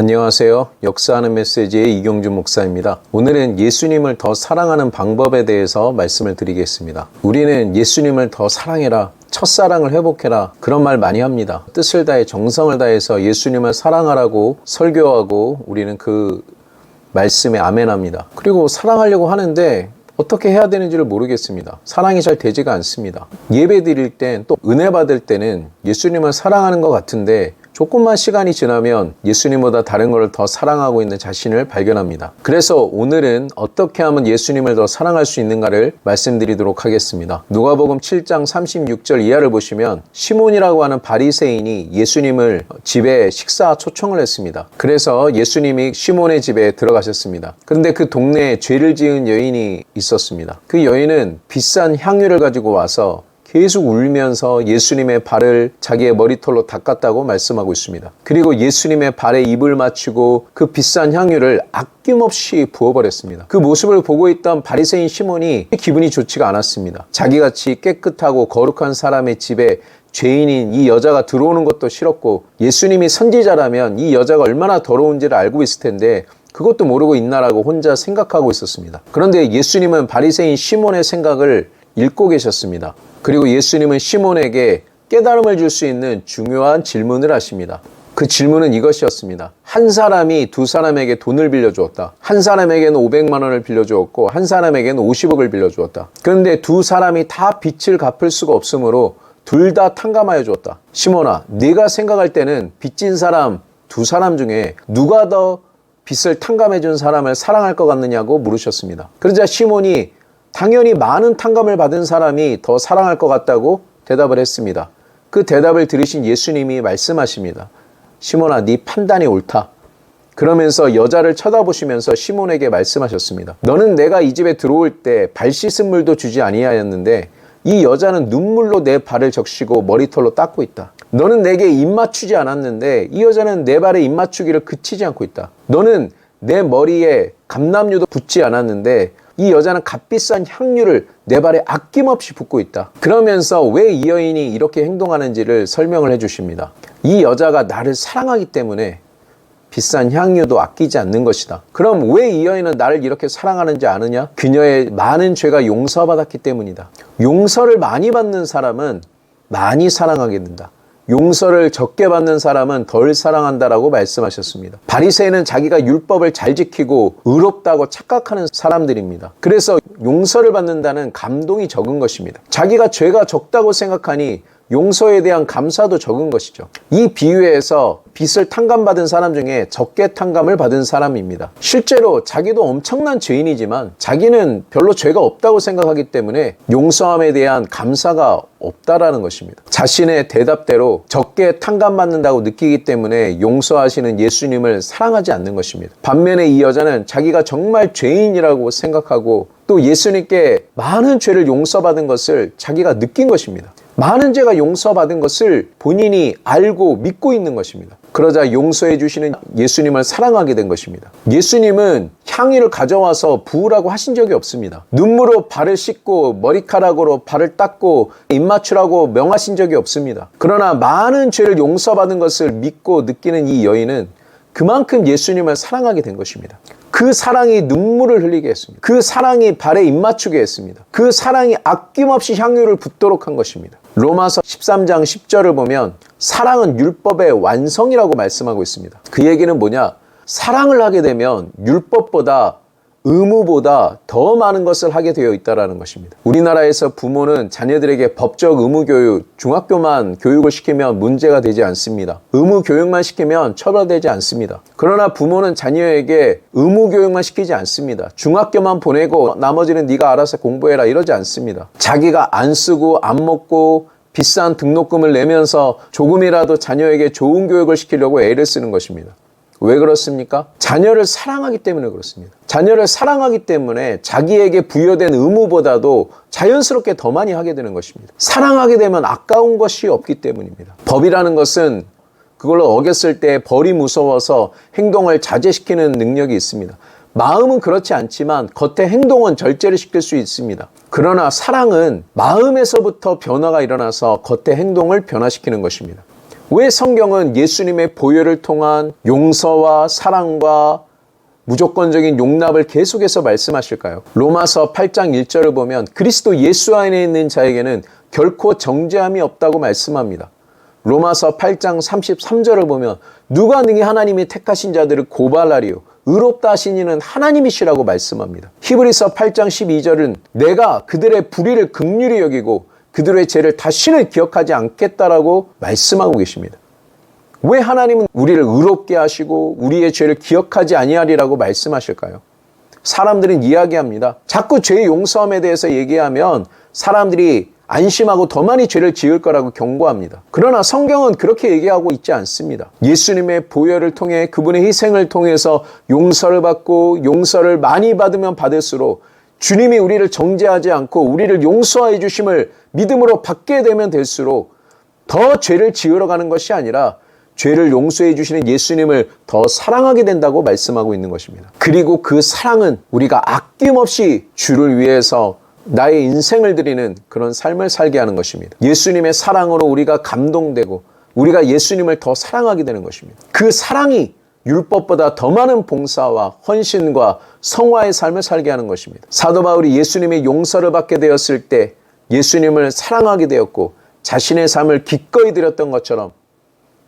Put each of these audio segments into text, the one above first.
안녕하세요. 역사하는 메시지의 이경준 목사입니다. 오늘은 예수님을 더 사랑하는 방법에 대해서 말씀을 드리겠습니다. 우리는 예수님을 더 사랑해라. 첫사랑을 회복해라. 그런 말 많이 합니다. 뜻을 다해 정성을 다해서 예수님을 사랑하라고 설교하고 우리는 그 말씀에 아멘합니다. 그리고 사랑하려고 하는데 어떻게 해야 되는지를 모르겠습니다. 사랑이 잘 되지가 않습니다. 예배 드릴 땐 또 은혜 받을 때는 예수님을 사랑하는 것 같은데 조금만 시간이 지나면 예수님보다 다른 것을 더 사랑하고 있는 자신을 발견합니다. 그래서 오늘은 어떻게 하면 예수님을 더 사랑할 수 있는가를 말씀드리도록 하겠습니다. 누가복음 7장 36절 이하를 보시면 시몬이라고 하는 바리새인이 예수님을 집에 식사 초청을 했습니다. 그래서 예수님이 시몬의 집에 들어가셨습니다. 그런데 그 동네에 죄를 지은 여인이 있었습니다. 그 여인은 비싼 향유를 가지고 와서 계속 울면서 예수님의 발을 자기의 머리털로 닦았다고 말씀하고 있습니다. 그리고 예수님의 발에 입을 맞추고 그 비싼 향유를 아낌없이 부어버렸습니다. 그 모습을 보고 있던 바리새인 시몬이 기분이 좋지가 않았습니다. 자기같이 깨끗하고 거룩한 사람의 집에 죄인인 이 여자가 들어오는 것도 싫었고 예수님이 선지자라면 이 여자가 얼마나 더러운지를 알고 있을 텐데 그것도 모르고 있나라고 혼자 생각하고 있었습니다. 그런데 예수님은 바리새인 시몬의 생각을 읽고 계셨습니다. 그리고 예수님은 시몬에게 깨달음을 줄 수 있는 중요한 질문을 하십니다. 그 질문은 이것이었습니다. 한 사람이 두 사람에게 돈을 빌려주었다. 한 사람에게는 500만 원을 빌려주었고 한 사람에게는 50억을 빌려주었다. 그런데 두 사람이 다 빚을 갚을 수가 없으므로 둘 다 탕감하여 주었다. 시몬아, 네가 생각할 때는 빚진 사람 두 사람 중에 누가 더 빚을 탕감해 준 사람을 사랑할 것 같느냐고 물으셨습니다. 그러자 시몬이 당연히 많은 탕감을 받은 사람이 더 사랑할 것 같다고 대답을 했습니다. 그 대답을 들으신 예수님이 말씀하십니다. 시몬아, 네 판단이 옳다. 그러면서 여자를 쳐다보시면서 시몬에게 말씀하셨습니다. 너는 내가 이 집에 들어올 때 발 씻은 물도 주지 아니하였는데 이 여자는 눈물로 내 발을 적시고 머리털로 닦고 있다. 너는 내게 입 맞추지 않았는데 이 여자는 내 발에 입 맞추기를 그치지 않고 있다. 너는 내 머리에 감남류도 붓지 않았는데 이 여자는 값비싼 향유를 내 발에 아낌없이 붓고 있다. 그러면서 왜 이 여인이 이렇게 행동하는지를 설명을 해 주십니다. 이 여자가 나를 사랑하기 때문에 비싼 향유도 아끼지 않는 것이다. 그럼 왜 이 여인은 나를 이렇게 사랑하는지 아느냐? 그녀의 많은 죄가 용서받았기 때문이다. 용서를 많이 받는 사람은 많이 사랑하게 된다. 용서를 적게 받는 사람은 덜 사랑한다라고 말씀하셨습니다. 바리새인은 자기가 율법을 잘 지키고 의롭다고 착각하는 사람들입니다. 그래서 용서를 받는다는 감동이 적은 것입니다. 자기가 죄가 적다고 생각하니 용서에 대한 감사도 적은 것이죠. 이 비유에서 빚을 탕감받은 사람 중에 적게 탕감을 받은 사람입니다. 실제로 자기도 엄청난 죄인이지만 자기는 별로 죄가 없다고 생각하기 때문에 용서함에 대한 감사가 없다라는 것입니다. 자신의 대답대로 적게 탕감받는다고 느끼기 때문에 용서하시는 예수님을 사랑하지 않는 것입니다. 반면에 이 여자는 자기가 정말 죄인이라고 생각하고 또 예수님께 많은 죄를 용서받은 것을 자기가 느낀 것입니다. 많은 죄가 용서받은 것을 본인이 알고 믿고 있는 것입니다. 그러자 용서해 주시는 예수님을 사랑하게 된 것입니다. 예수님은 향유를 가져와서 부으라고 하신 적이 없습니다. 눈물로 발을 씻고 머리카락으로 발을 닦고 입 맞추라고 명하신 적이 없습니다. 그러나 많은 죄를 용서받은 것을 믿고 느끼는 이 여인은 그만큼 예수님을 사랑하게 된 것입니다. 그 사랑이 눈물을 흘리게 했습니다. 그 사랑이 발에 입맞추게 했습니다. 그 사랑이 아낌없이 향유를 붓도록 한 것입니다. 로마서 13장 10절을 보면 사랑은 율법의 완성이라고 말씀하고 있습니다. 그 얘기는 뭐냐? 사랑을 하게 되면 율법보다 의무보다 더 많은 것을 하게 되어 있다는 것입니다. 우리나라에서 부모는 자녀들에게 법적 의무 교육, 중학교만 교육을 시키면 문제가 되지 않습니다. 의무 교육만 시키면 처벌되지 않습니다. 그러나 부모는 자녀에게 의무 교육만 시키지 않습니다. 중학교만 보내고 나머지는 네가 알아서 공부해라 이러지 않습니다. 자기가 안 쓰고 안 먹고 비싼 등록금을 내면서 조금이라도 자녀에게 좋은 교육을 시키려고 애를 쓰는 것입니다. 왜 그렇습니까? 자녀를 사랑하기 때문에 그렇습니다. 자녀를 사랑하기 때문에 자기에게 부여된 의무보다도 자연스럽게 더 많이 하게 되는 것입니다. 사랑하게 되면 아까운 것이 없기 때문입니다. 법이라는 것은 그걸로 어겼을 때 벌이 무서워서 행동을 자제시키는 능력이 있습니다. 마음은 그렇지 않지만 겉의 행동은 절제를 시킬 수 있습니다. 그러나 사랑은 마음에서부터 변화가 일어나서 겉의 행동을 변화시키는 것입니다. 왜 성경은 예수님의 보혈을 통한 용서와 사랑과 무조건적인 용납을 계속해서 말씀하실까요? 로마서 8장 1절을 보면 그리스도 예수 안에 있는 자에게는 결코 정죄함이 없다고 말씀합니다. 로마서 8장 33절을 보면 누가 능히 하나님이 택하신 자들을 고발하리요 의롭다 하신 이는 하나님이시라고 말씀합니다. 히브리서 8장 12절은 내가 그들의 불의를 극률히 여기고 그들의 죄를 다시는 기억하지 않겠다라고 말씀하고 계십니다. 왜 하나님은 우리를 의롭게 하시고 우리의 죄를 기억하지 아니하리라고 말씀하실까요? 사람들은 이야기합니다. 자꾸 죄 용서함에 대해서 얘기하면 사람들이 안심하고 더 많이 죄를 지을 거라고 경고합니다. 그러나 성경은 그렇게 얘기하고 있지 않습니다. 예수님의 보혈을 통해 그분의 희생을 통해서 용서를 받고 용서를 많이 받으면 받을수록 주님이 우리를 정죄하지 않고 우리를 용서해 주심을 믿음으로 받게 되면 될수록 더 죄를 지으러 가는 것이 아니라 죄를 용서해 주시는 예수님을 더 사랑하게 된다고 말씀하고 있는 것입니다. 그리고 그 사랑은 우리가 아낌없이 주를 위해서 나의 인생을 드리는 그런 삶을 살게 하는 것입니다. 예수님의 사랑으로 우리가 감동되고 우리가 예수님을 더 사랑하게 되는 것입니다. 그 사랑이 율법보다 더 많은 봉사와 헌신과 성화의 삶을 살게 하는 것입니다. 사도 바울이 예수님의 용서를 받게 되었을 때 예수님을 사랑하게 되었고 자신의 삶을 기꺼이 드렸던 것처럼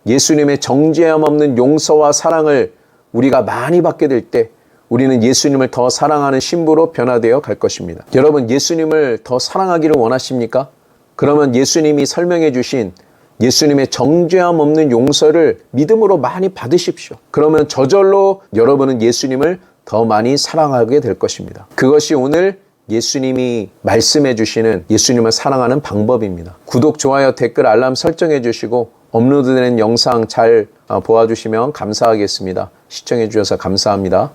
예수님의 정죄함 없는 용서와 사랑을 우리가 많이 받게 될 때 우리는 예수님을 더 사랑하는 신부로 변화되어 갈 것입니다. 여러분, 예수님을 더 사랑하기를 원하십니까? 그러면 예수님이 설명해 주신 예수님의 정죄함 없는 용서를 믿음으로 많이 받으십시오. 그러면 저절로 여러분은 예수님을 더 많이 사랑하게 될 것입니다. 그것이 오늘 예수님이 말씀해 주시는 예수님을 사랑하는 방법입니다. 구독, 좋아요, 댓글, 알람 설정해 주시고 업로드되는 영상 잘 어, 보아주시면 감사하겠습니다. 시청해 주셔서 감사합니다.